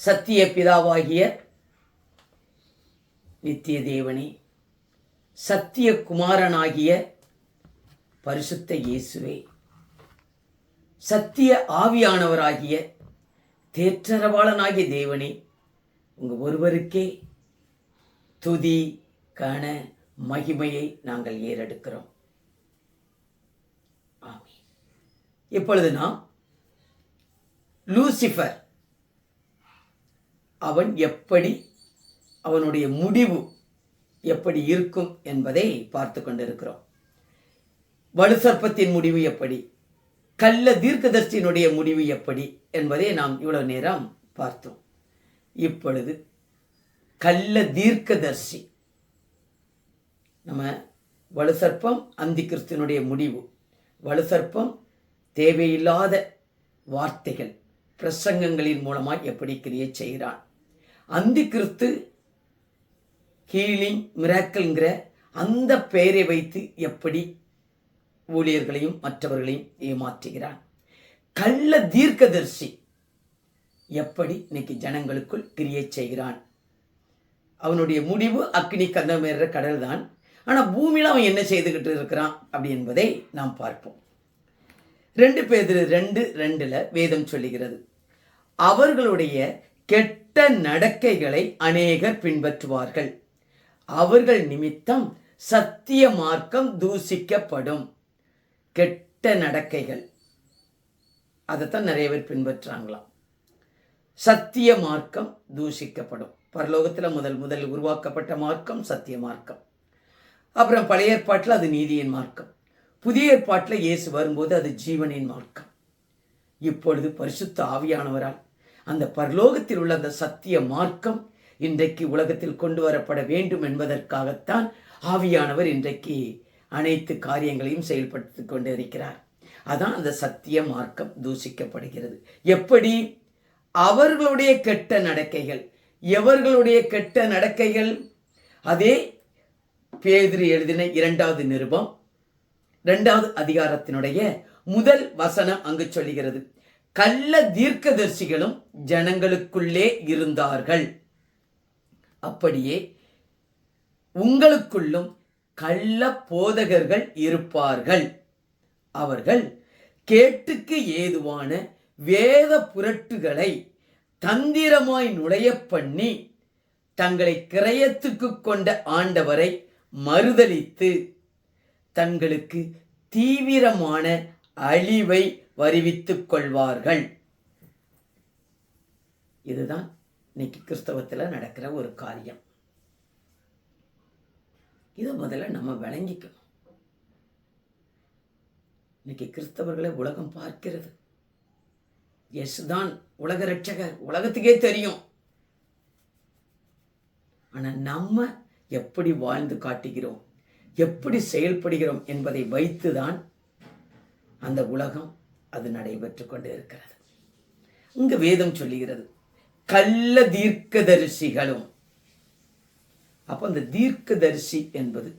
சத்திய பிதாவாகிய நித்திய தேவனே சத்திய குமாரனாகிய பரிசுத்த இயேசுவே சத்திய ஆவியானவராகிய தேற்றரவாளனாகிய தேவனே உங்கள் ஒருவருக்கே துதி கன மகிமையை நாங்கள் ஏறெடுக்கிறோம். இப்பொழுது நாம் லூசிஃபர் அவன் எப்படி அவனுடைய முடிவு எப்படி இருக்கும் என்பதை பார்த்து கொண்டிருக்கிறோம். வலுசர்ப்பத்தின் முடிவு எப்படி கள்ள தீர்க்கதர்சியினுடைய முடிவு எப்படி என்பதை நாம் இவ்வளவு நேரம் பார்த்தோம். இப்பொழுது கள்ள தீர்க்கதர்ஷி நம்ம வலுசர்ப்பம் அந்தி கிறிஸ்தினுடைய முடிவு. வலுசர்ப்பம் தேவையில்லாத வார்த்தைகள் பிரசங்கங்களின் மூலமாக எப்படி கிரியை செய்கிறான்? அந்தி கிறிஸ்து ஹீலிங் மிராக்கல்ங்கிற அந்த பெயரை வைத்து எப்படி ஊழியர்களையும் மற்றவர்களையும் ஏமாற்றுகிறான் கள்ள தீர்க்கதர்சி எப்படி இன்னைக்கு ஜனங்களுக்குள் கிரியை செய்கிறான். அவனுடைய முடிவு அக்னி கந்தமேற கடல் தான் ஆனால் பூமியில் அவன் என்ன செய்துக்கிட்டு இருக்கிறான் அப்படி என்பதை நாம் பார்ப்போம். ரெண்டு பேர் ரெண்டு ரெண்டில் வேதம் சொல்லுகிறது. அவர்களுடைய கெட்ட நடக்கைகளை அநேகர் பின்பற்றுவார்கள். அவர்கள் நிமித்தம் சத்திய மார்க்கம் தூசிக்கப்படும். கெட்ட நடக்கைகள். அதைத்தான் நிறைய பேர் பின்பற்றுறாங்களாம் சத்திய மார்க்கம் தூஷிக்கப்படும் பரலோகத்தில் முதல் முதல் உருவாக்கப்பட்ட மார்க்கம் சத்திய மார்க்கம். அப்புறம் பழைய ஏற்பாட்டில் அது நீதியின் மார்க்கம். புதிய ஏற்பாட்டில் இயேசு வரும்போது அது ஜீவனின் மார்க்கம். இப்பொழுது பரிசுத்த ஆவியானவரால் அந்த பரலோகத்தில் உள்ள அந்த சத்திய மார்க்கம் இன்றைக்கு உலகத்தில் கொண்டு வரப்பட வேண்டும் என்பதற்காகத்தான் ஆவியானவர் இன்றைக்கு அனைத்து காரியங்களையும் செயல்படுத்தி கொண்டு இருக்கிறார் அதான் அந்த சத்திய மார்க்கம் தூசிக்கப்படுகிறது எப்படி? அவர்களுடைய கெட்ட நடக்கைகள். எவர்களுடைய கெட்ட நடக்கைகள்? அதே பேதிரி எழுதின இரண்டாவது நிருபம் இரண்டாவது அதிகாரத்தினுடைய முதல் வசனம் அங்கு சொல்லுகிறது. கள்ள தீர்க்கதரிசிகளும் ஜனங்களுக்குள்ளே இருந்தார்கள். அப்படியே உங்களுக்குள்ளும் கள்ள போதகர்கள் இருப்பார்கள். அவர்கள் கேட்டுக்கு ஏதுவான வேத புரட்டுகளை தந்திரமாய் நுழைய பண்ணி தங்களை கிரயத்துக்கு கொண்ட ஆண்டவரை மறுதலித்து தங்களுக்கு தீவிரமான அழிவை வருவித்துக் கொள்வார்கள். இதுதான் இன்னைக்கு கிறிஸ்தவத்தில் நடக்கிற ஒரு காரியம். இதை முதல்ல நம்ம விளங்கிக்கணும். இன்னைக்கு கிறிஸ்தவர்களை உலகம் பார்க்கிறது. இயேசுதான் உலக ரட்சகர் உலகத்துக்கே தெரியும். ஆனால் நம்ம எப்படி வாழ்ந்து காட்டுகிறோம்? எப்படி செயல்படுகிறோம் என்பதை வைத்துதான் அந்த உலகம் அது நடைபெற்று கொண்டு இருக்கிறது. இங்கு வேதம் சொல்லுகிறது கள்ள தீர்க்கதரிசிகளும். அப்போ அந்த தீர்க்கதரிசி என்பது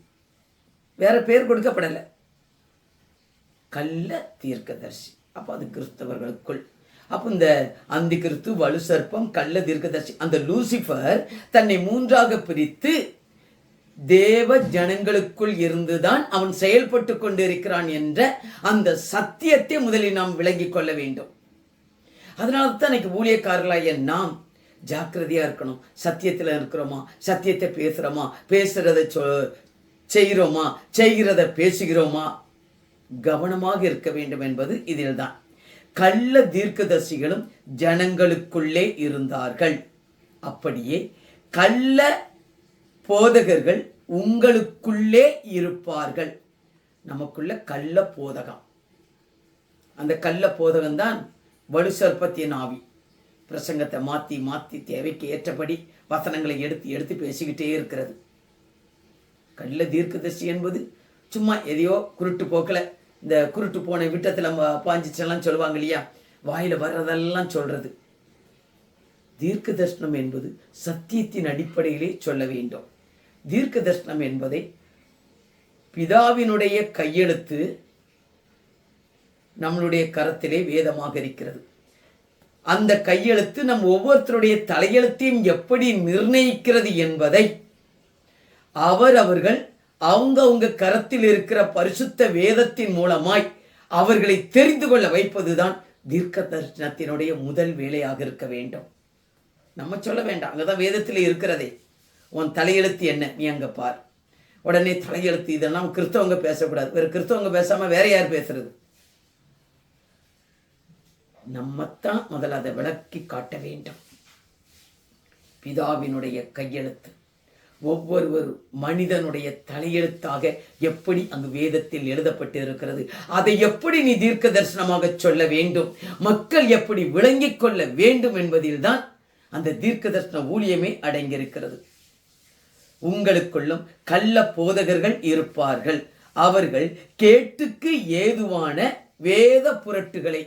வேற பேர் கொடுக்கப்படலை. கள்ள தீர்க்கதரிசி. அப்போ அது கிறிஸ்தவர்களுக்குள். அப்போ இந்த அந்தி கிறிஸ்து வலு சர்ப்பம் கள்ள தீர்க்கதரிசி அந்த லூசிஃபர் தன்னை மூன்றாக பிரித்து தேவ ஜனங்களுக்குள் இருந்துதான் அவன் செயல்பட்டு கொண்டிருக்கிறான் என்ற அந்த சத்தியத்தை முதலில் நாம் விளங்கிக் கொள்ள வேண்டும். அதனால தான் எனக்கு ஊழியக்காரர்களாகிய நாம் ஜாக்கிரதையா இருக்கணும். சத்தியத்தில் இருக்கிறோமா? சத்தியத்தை பேசுகிறோமா பேசுகிறத சொ செய்கிறோமா செய்கிறத பேசுகிறோமா? கவனமாக இருக்க வேண்டும் என்பது இதில்தான். கள்ள தீர்க்கதர்சிகளும் ஜனங்களுக்குள்ளே இருந்தார்கள். அப்படியே கள்ள போதகர்கள் உங்களுக்குள்ளே இருப்பார்கள். நமக்குள்ள கள்ள போதகம். அந்த கள்ள போதகம் தான் வலு சர்ப்பத்தின் ஆவி. பிரசங்கத்தை மாற்றி மாற்றி தேவைக்கு ஏற்றபடி வசனங்களை எடுத்து எடுத்து பேசிக்கிட்டே இருக்கிறது. கள்ள தீர்க்கதர்சி என்பது சும்மா எதையோ குருட்டு போக்கில். இந்த குருட்டு போன விட்டத்தில் பாஞ்சிச்செல்லாம் சொல்லுவாங்க இல்லையா? வாயில் வர்றதெல்லாம் சொல்றது. தீர்க்க தரிசனம் என்பது சத்தியத்தின் அடிப்படையிலே சொல்ல வேண்டும். தீர்க்க தரிசனம் என்பதை பிதாவினுடைய கையெழுத்து நம்மளுடைய கரத்திலே வேதமாக இருக்கிறது. அந்த கையெழுத்து நம் ஒவ்வொருத்தருடைய தலையெழுத்தையும் எப்படி நிர்ணயிக்கிறது என்பதை அவர் அவர்கள் அவங்க அவங்க கரத்தில் இருக்கிற பரிசுத்த வேதத்தின் மூலமாய் அவர்களை தெரிந்து கொள்ள வைப்பதுதான் தீர்க்க தரிசனத்தினுடைய முதல் வேலையாக இருக்க வேண்டும். நம்ம சொல்ல வேண்டாம். அங்கதான் வேதத்தில் இருக்கிறதே. உன் தலையெழுத்து என்ன? நீ அங்கே பார். உடனே தலையெழுத்து இதெல்லாம் கிறிஸ்தவங்க பேசக்கூடாது. வேறு கிறிஸ்தவங்க பேசாமல் வேற யார் பேசுறது? நம்மத்தான் முதல்ல அதை விளக்கி காட்ட வேண்டும். பிதாவினுடைய கையெழுத்து ஒவ்வொரு மனிதனுடைய தலையெழுத்தாக எப்படி அங்கு வேதத்தில் எழுதப்பட்டு இருக்கிறது அதை எப்படி நீ தீர்க்க தரிசனமாக சொல்ல வேண்டும் மக்கள் எப்படி விளங்கிக் கொள்ள வேண்டும் என்பதில்தான் அந்த தீர்க்க தரிசன ஊழியமே அடங்கியிருக்கிறது. உங்களுக்குள்ளும் கள்ள போதகர்கள் இருப்பார்கள். அவர்கள் கேட்டுக்கு ஏதுவான வேத புரட்டுகளை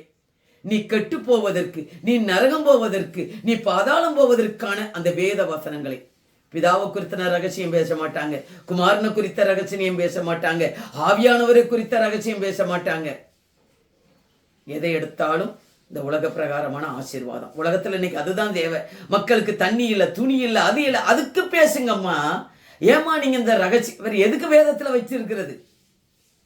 நீ கெட்டு போவதற்கு நீ நரகம் போவதற்கு நீ பாதாளம் போவதற்கான அந்த வேத வசனங்களை. பிதாவை குறித்த ரகசியம் பேச மாட்டாங்க குமாரனை குறித்த ரகசியம் பேச மாட்டாங்க ஆவியானவரை குறித்த ரகசியம் பேச மாட்டாங்க. எதை எடுத்தாலும் இந்த உலக பிரகாரமான ஆசீர்வாதம். உலகத்தில் இன்னைக்கு அதுதான் தேவை. மக்களுக்கு தண்ணி இல்லை துணி இல்லை அது இல்லை. அதுக்கு பேசுங்கம்மா. ஏமா நீங்கள் இந்த ரகசியம் வேறு எதுக்கு வேதத்தில் வச்சிருக்கிறது?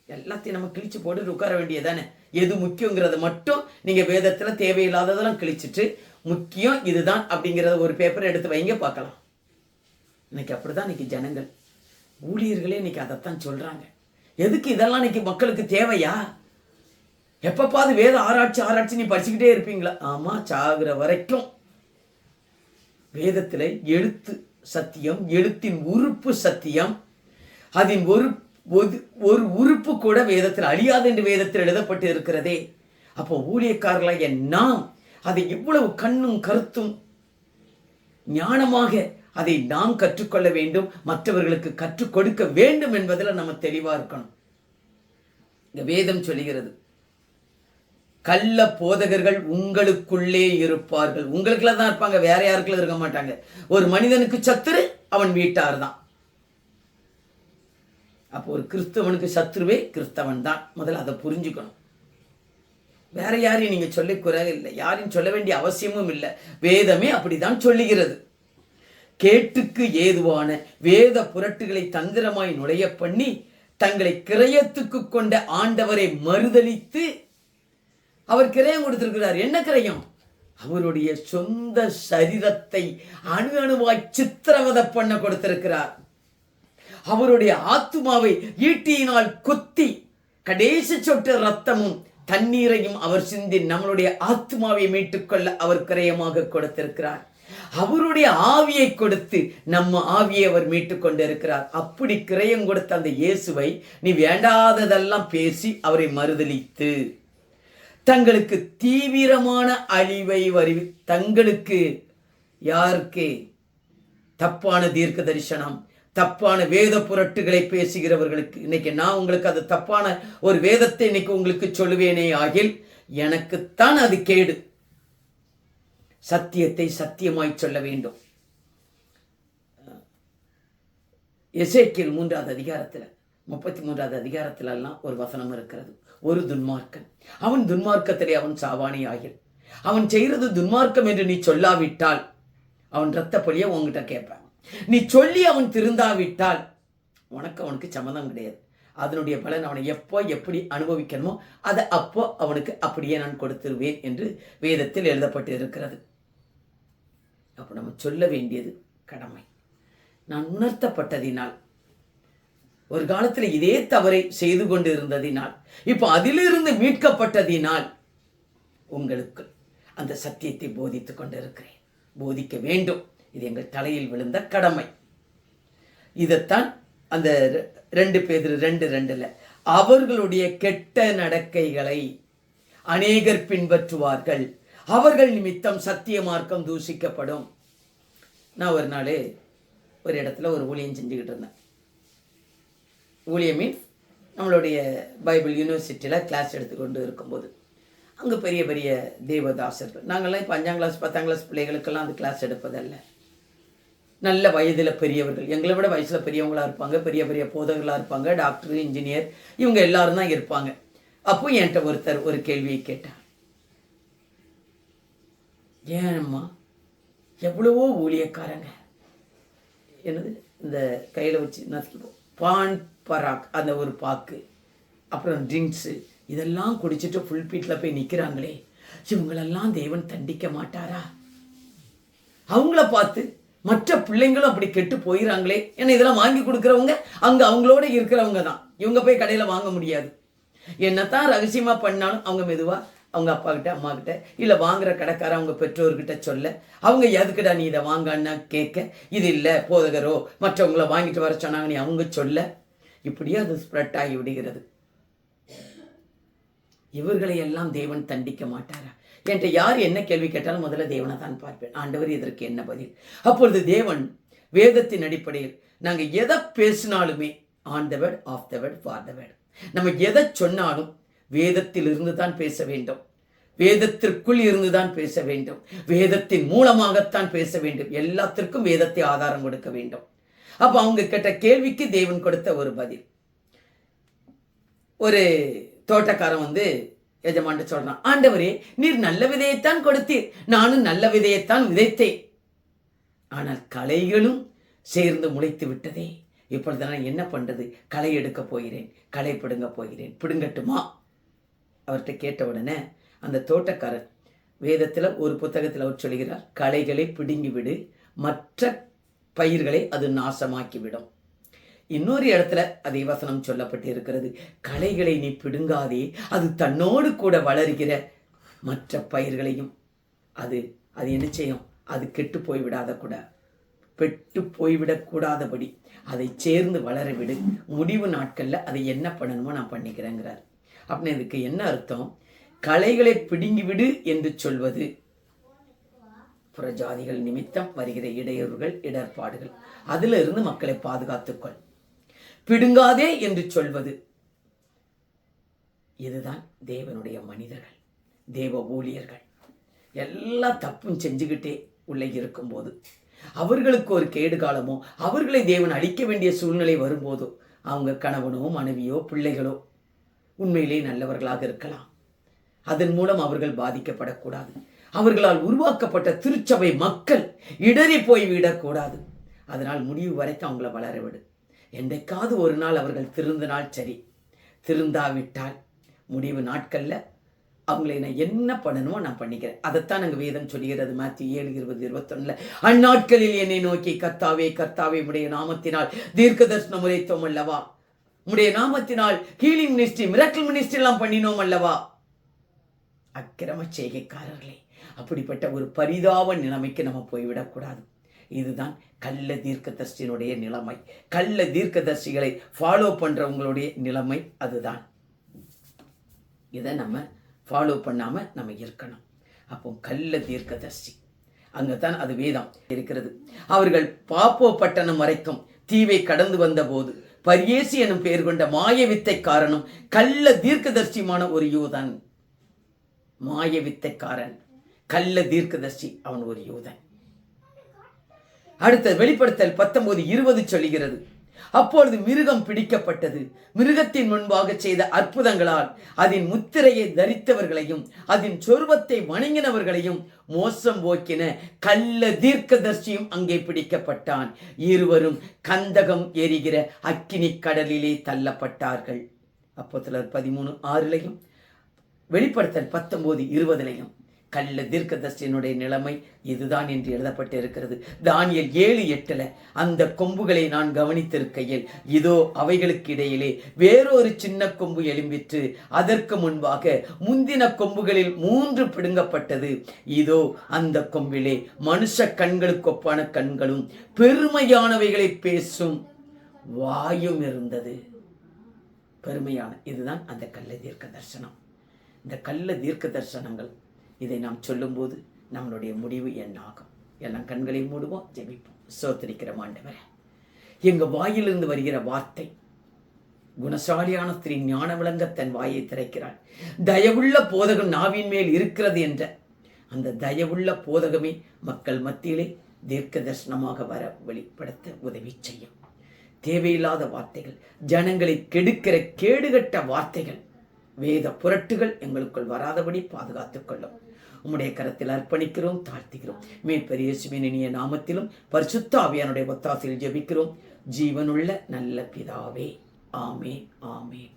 எல்லாத்தையும் நம்ம கிழிச்சு போட்டு உட்கார வேண்டியதானே எது முக்கியங்கிறத மட்டும் நீங்கள் வேதத்தில் தேவையில்லாததெல்லாம் கிழிச்சிட்டு முக்கியம் இதுதான் அப்படிங்கிறத ஒரு பேப்பர் எடுத்து வைங்க பார்க்கலாம். இன்னைக்கு அப்படிதான் இன்னைக்கு ஜனங்கள். ஊழியர்களே இன்னைக்கு அதைத்தான் சொல்கிறாங்க எதுக்கு இதெல்லாம் இன்னைக்கு மக்களுக்கு தேவையா? எப்பப்பாவது வேத ஆராய்ச்சி ஆராய்ச்சி நீ படிச்சுக்கிட்டே இருப்பீங்களா? ஆமாம் சாகுற வரைக்கும். வேதத்தில் எழுத்து சத்தியம் எழுத்தின் உறுப்பு சத்தியம். அதன் ஒரு ஒரு- உறுப்பு கூட வேதத்தில் அழியாது என்று வேதத்தில் எழுதப்பட்டு இருக்கிறதே. அப்போ ஊழியக்காரர்களாக நாம் அதை எவ்வளவு கண்ணும் கருத்தும் ஞானமாக அதை நாம் கற்றுக்கொள்ள வேண்டும் மற்றவர்களுக்கு கற்றுக் கொடுக்க வேண்டும் என்பதில் நம்ம தெளிவாக இருக்கணும். இந்த வேதம் சொல்லுகிறது கள்ள போதகர்கள் உங்களுக்குள்ளே இருப்பார்கள். உங்களுக்குள்ள தான் இருப்பாங்க வேற யாருக்குள்ள இருக்க மாட்டாங்க. ஒரு மனிதனுக்கு சத்துரு அவன் வீட்டார் தான் அப்போ ஒரு கிறிஸ்தவனுக்கு சத்துருவே கிறிஸ்தவன் தான். முதல்ல அதை புரிஞ்சுக்கணும். வேற யாரையும் நீங்கள் சொல்ல குறை இல்லை யாரையும் சொல்ல வேண்டிய அவசியமும் இல்லை. வேதமே அப்படிதான் சொல்லுகிறது. கேட்டுக்கு ஏதுவான வேத புரட்டுகளை தந்திரமாய் நுழைய பண்ணி தங்களை கிரயத்துக்கு கொண்ட ஆண்டவரை மறுதலித்து அவர் கிரயம் கொடுத்திருக்கிறார். என்ன கிரயம்? அவருடைய சொந்த சரீரத்தை அணு அணுவாய் சித்திரவதை பண்ண கொடுத்திருக்கிறார். அவருடைய ஆத்துமாவை ஈட்டியினால் குத்தி கடைசி சொட்டு ரத்தமும் தண்ணீரையும் அவர் சிந்தி நம்மளுடைய ஆத்துமாவை மீட்டுக்கொள்ள அவர் கிரயமாக கொடுத்திருக்கிறார். அவருடைய ஆவியை கொடுத்து நம்ம ஆவியை அவர் மீட்டுக் கொண்டிருக்கிறார். அப்படி கிரயம் கொடுத்த அந்த இயேசுவை நீ வேண்டாததெல்லாம் பேசி அவரை மறுதலித்து. தங்களுக்கு தீவிரமான அழிவை வரி தங்களுக்கு யாருக்கு? தப்பான தீர்க்க தரிசனம் தப்பான வேத புரட்டுகளை பேசுகிறவர்களுக்கு. இன்னைக்கு நான் உங்களுக்கு அது தப்பான ஒரு வேதத்தை இன்னைக்கு உங்களுக்கு சொல்லுவேனே ஆகில் எனக்குத்தான் அது கேடு. சத்தியத்தை சத்தியமாய் சொல்ல வேண்டும். எசேக்கியல் மூன்றாவது அதிகாரத்தில் முப்பத்தி மூன்றாவது அதிகாரத்திலெல்லாம் ஒரு வசனம் இருக்கிறது. ஒரு துன்மார்க்கன். அவன் துன்மார்க்கத்திலே அவன் சாவானி ஆகில் அவன் செய்கிறது துன்மார்க்கம் என்று நீ சொல்லாவிட்டால் அவன் ரத்த பழிய உங்ககிட்ட கேட்பான். நீ சொல்லி அவன் திருந்தாவிட்டால் உனக்கு அவனுக்கு சம்மதம் கிடையாது. அதனுடைய பலன் அவனை எப்போ எப்படி அனுபவிக்கணுமோ அதை அப்போ அவனுக்கு அப்படியே நான் கொடுத்துருவேன் என்று வேதத்தில் எழுதப்பட்டு இருக்கிறது அப்போ நம்ம சொல்ல வேண்டியது கடமை. நான் உணர்த்தப்பட்டதினால் ஒரு காலத்தில் இதே தவறை செய்து கொண்டு இருந்ததினால் இப்போ அதிலிருந்து மீட்கப்பட்டதினால் உங்களுக்கு அந்த சத்தியத்தை போதித்து கொண்டிருக்கிறேன். போதிக்க வேண்டும். இது எங்கள் தலையில் விழுந்த கடமை. இதைத்தான் அந்த ரெண்டு பேர் ரெண்டு ரெண்டில் அவர்களுடைய கெட்ட நடக்கைகளை அநேகர் பின்பற்றுவார்கள். அவர்கள் நிமித்தம் சத்திய மார்க்கம் தூஷிக்கப்படும் நான் ஒரு நாள் ஒரு இடத்துல ஒரு ஊழியம் செஞ்சுக்கிட்டு இருந்தேன். ஊழியம் மீன்ஸ் நம்மளுடைய பைபிள் யூனிவர்சிட்டியில் கிளாஸ் எடுத்துக்கொண்டு இருக்கும்போது. அங்கே பெரிய பெரிய தேவதாசர்கள். நாங்கள்லாம் இப்போ அஞ்சாம் கிளாஸ் பத்தாம் கிளாஸ் பிள்ளைகளுக்கெல்லாம் அந்த கிளாஸ் எடுப்பதல்ல. நல்ல வயதில் பெரியவர்கள். எங்களை விட வயசில் பெரியவங்களா இருப்பாங்க. பெரிய பெரிய போதகர்களாக இருப்பாங்க. டாக்டர் இன்ஜினியர் இவங்க எல்லாரும் தான் இருப்பாங்க. அப்போ என்கிட்ட ஒருத்தர் ஒரு கேள்வியை கேட்டார். ஏனம்மா எவ்வளவோ ஊழியக்காரங்க. என்னது? இந்த கையில் வச்சு நசுக்கி பான் பராக் அந்த ஒரு பாக்கு அப்புறம் ட்ரிங்க்ஸு இதெல்லாம் குடிச்சிட்டு ஃபுல் பீட்டில் போய் நிற்கிறாங்களே இவங்களெல்லாம் தேவன் தண்டிக்க மாட்டாரா? அவங்கள பார்த்து மற்ற பிள்ளைங்களும் அப்படி கெட்டு போயிடறாங்களே ஏன்னா இதெல்லாம் வாங்கி கொடுக்குறவங்க அங்கே அவங்களோட இருக்கிறவங்க தான். இவங்க போய் கடையில் வாங்க முடியாது. என்னத்தான் ரகசியமாக பண்ணாலும் அவங்க மெதுவாக அவங்க அப்பா கிட்ட அம்மா கிட்ட இல்லை வாங்குற கடைக்கார அவங்க பெற்றோர்கிட்ட சொல்ல அவங்க எதுக்குடா நீ இதை வாங்கன்னா கேட்க? இது இல்லை போதகரோ மற்றவங்கள வாங்கிட்டு வர சொன்னாங்க நீ அவங்க சொல்ல இப்படியே அது ஸ்ப்ரெட் ஆகி விடுகிறது. இவர்களை எல்லாம் தேவன் தண்டிக்க மாட்டாரா? என்கிட்ட யார் என்ன கேள்வி கேட்டாலும் முதல்ல தேவனை தான் பார்ப்பேன். ஆண்டவர் இதற்கு என்ன பதில்? அப்பொழுது தேவன் வேதத்தின் அடிப்படையில் நாங்கள் எதை பேசினாலுமே on the word of the word for the word நம்ம எதை சொன்னாலும் வேதத்தில் இருந்து தான் பேச வேண்டும். வேதத்திற்குள் இருந்து தான் பேச வேண்டும். வேதத்தின் மூலமாகத்தான் பேச வேண்டும். எல்லாத்திற்கும் வேதத்தை ஆதாரம் கொடுக்க வேண்டும். அப்போ அவங்க கேட்ட கேள்விக்கு தேவன் கொடுத்த ஒரு பதில். ஒரு தோட்டக்காரன் வந்து எஜமான்ட்ட சொல்றான் ஆண்டவரே நீர் நல்ல விதையைத்தான் கொடுத்தீர். நானும் நல்ல விதையைத்தான் விதைத்தேன். ஆனால் களைகளும் சேர்ந்து முளைத்து விட்டதே. இப்பொழுது நான் என்ன பண்றது? களை எடுக்க போகிறேன். களை பிடுங்க போகிறேன். பிடுங்கட்டுமா? அவர்கிட்ட கேட்ட உடனே அந்த தோட்டக்காரர் வேதத்தில் ஒரு புத்தகத்தில் அவர் சொல்கிறார் களைகளை பிடுங்கி விடு மற்ற பயிர்களை அது நாசமாக்கிவிடும். இன்னொரு இடத்துல அதே வசனம் சொல்லப்பட்டு இருக்கிறது களைகளை நீ பிடுங்காதே அது தன்னோடு கூட வளர்கிற மற்ற பயிர்களையும். அது அது என்ன செய்யும்? அது கெட்டு போய்விடாத கூட. பெட்டு போய்விடக்கூடாதபடி அதை சேர்ந்து வளர விடு முடிவு நாட்களில் அதை என்ன பண்ணணுமோ நான் பண்ணிக்கிறேங்கிறார். அப்படின்னு இதுக்கு என்ன அர்த்தம்? களைகளை பிடுங்கி விடு என்று சொல்வது. புறஜாதிகள் நிமித்தம் வருகிற இடையூறுகள் இடர்பாடுகள். அதிலிருந்து மக்களை பாதுகாத்துக்கொள். பிடுங்காதே என்று சொல்வது. இதுதான் தேவனுடைய மனிதர்கள் தேவ ஊழியர்கள் எல்லா தப்பும் செஞ்சுக்கிட்டே உள்ளே இருக்கும்போது அவர்களுக்கு ஒரு கேடு காலமோ அவர்களை தேவன் அழிக்க வேண்டிய சூழ்நிலை வரும்போதோ அவங்க கணவனோ மனைவியோ பிள்ளைகளோ உண்மையிலே நல்லவர்களாக இருக்கலாம். அதன் மூலம் அவர்கள் பாதிக்கப்படக்கூடாது. அவர்களால் உருவாக்கப்பட்ட திருச்சபை மக்கள் இடறி போய் விடக்கூடாது. அதனால் முடிவு வரைக்கும் அவங்கள வளர விடு. என்றைக்காவது ஒரு நாள் அவர்கள் திருந்தினால் சரி. திருந்தாவிட்டால் முடிவு நாட்களில் அவங்களை நான் என்ன பண்ணணுமோ நான் பண்ணிக்கிறேன். அதைத்தான் நாங்கள் வேதம் சொல்கிறது. மாற்றி ஏழு இருபது இருபத்தொன்னில் அந்நாட்களில் என்னை நோக்கி கர்த்தாவே கர்த்தாவே உடைய நாமத்தினால் தீர்க்க தர்சனம் உரைத்தோம் அல்லவா? உடைய நாமத்தினால் ஹீலிங் மினிஸ்ட்ரி மிரக்கல் மினிஸ்ட்ரி எல்லாம் பண்ணினோம் அல்லவா? அக்கிரம செய்கைக்காரர்களே அப்படிப்பட்ட ஒரு பரிதாப நிலைமைக்கு நம்ம போய்விடக்கூடாது. இதுதான் கள்ள தீர்க்கதர்சியினுடைய நிலைமை. கள்ள தீர்க்கதர்சிகளை ஃபாலோ பண்ணுறவங்களுடைய நிலைமை அதுதான். இதை நம்ம ஃபாலோ பண்ணாமல் நம்ம இருக்கணும். அப்போ கள்ள தீர்க்கதர்சி. அங்கே தான் அது வேதம் இருக்கிறது. அவர்கள் பாப்போ பட்டணம் வரைக்கும் தீவை கடந்து வந்த போது பரியேசி எனும் பெயர் கொண்ட மாய வித்தைக்காரனும் கள்ள தீர்க்கதர்சியுமான ஒரு யூதன் மாய வித்தைக்காரன். கள்ள தீர்க்கதர்சி அவன் ஒரு யூதன். அடுத்த வெளிப்படுத்தல் பத்தொன்பது இருபது சொல்கிறது. அப்பொழுது மிருகம் பிடிக்கப்பட்டது. மிருகத்தின் முன்பாக செய்த அற்புதங்களால் அதன் முத்திரையை தரித்தவர்களையும் அதன் சொருபத்தை வணங்கினவர்களையும் மோசம் போக்கின கள்ள தீர்க்கதர்சியும் அங்கே பிடிக்கப்பட்டான். இருவரும் கந்தகம் எரிகிற அக்கினி கடலிலே தள்ளப்பட்டார்கள். அப்போ சிலர் பதிமூணு ஆறுலையும் வெளிப்படுத்தல் பத்தொன்பது இருபதுலையும். கள்ள தீர்க்கதர்சியினுடைய நிலைமை இதுதான் என்று எழுதப்பட்டு இருக்கிறது தானியல் ஏழு எட்டில் அந்த கொம்புகளை நான் கவனித்திருக்கையில் இதோ அவைகளுக்கு இடையிலே வேறொரு சின்ன கொம்பு எழும்பிற்று. அதற்கு முன்பாக முந்தின கொம்புகளில் மூன்று பிடுங்கப்பட்டது. இதோ அந்த கொம்பிலே மனுஷ கண்களுக்கு ஒப்பான கண்களும் பெருமையானவைகளை பேசும் வாயும் இருந்தது. பெருமையான இதுதான் அந்த கள்ள தீர்க்க தரிசனம் இந்த கள்ள தீர்க்க தரிசனங்கள் இதை நாம் சொல்லும்போது நம்மளுடைய முடிவு என்ன ஆகும் எல்லாம் கண்களை மூடுவோம் ஜெபிப்போம். சோத்தரிக்கிற ஆண்டவரே. எங்கள் வாயிலிருந்து வருகிற வார்த்தை குணசாலியான ஸ்திரீ ஞான விளங்க தன் வாயை திறக்கிறாள். தயவுள்ள போதகம் நாவின் மேல் இருக்கிறது என்ற அந்த தயவுள்ள போதகமே மக்கள் மத்தியிலே தீர்க்க தரிசனமாக வர வெளிப்படுத்த உதவி செய்யும். தேவையில்லாத வார்த்தைகள் ஜனங்களை கெடுக்கிற கேடுகட்ட வார்த்தைகள் வேத புரட்டுகள் எங்களுக்குள் வராதபடி பாதுகாத்துக் கொள்ளும். உம்முடைய கரத்தில் அர்ப்பணிக்கிறோம் தாழ்த்துகிறோம். மேற்பெரிய இனிய நாமத்திலும் பரிசுத்த ஆவியானுடைய ஒத்தாசையில் ஜெபிக்கிறோம். ஜீவனுள்ள நல்ல பிதாவே ஆமே ஆமே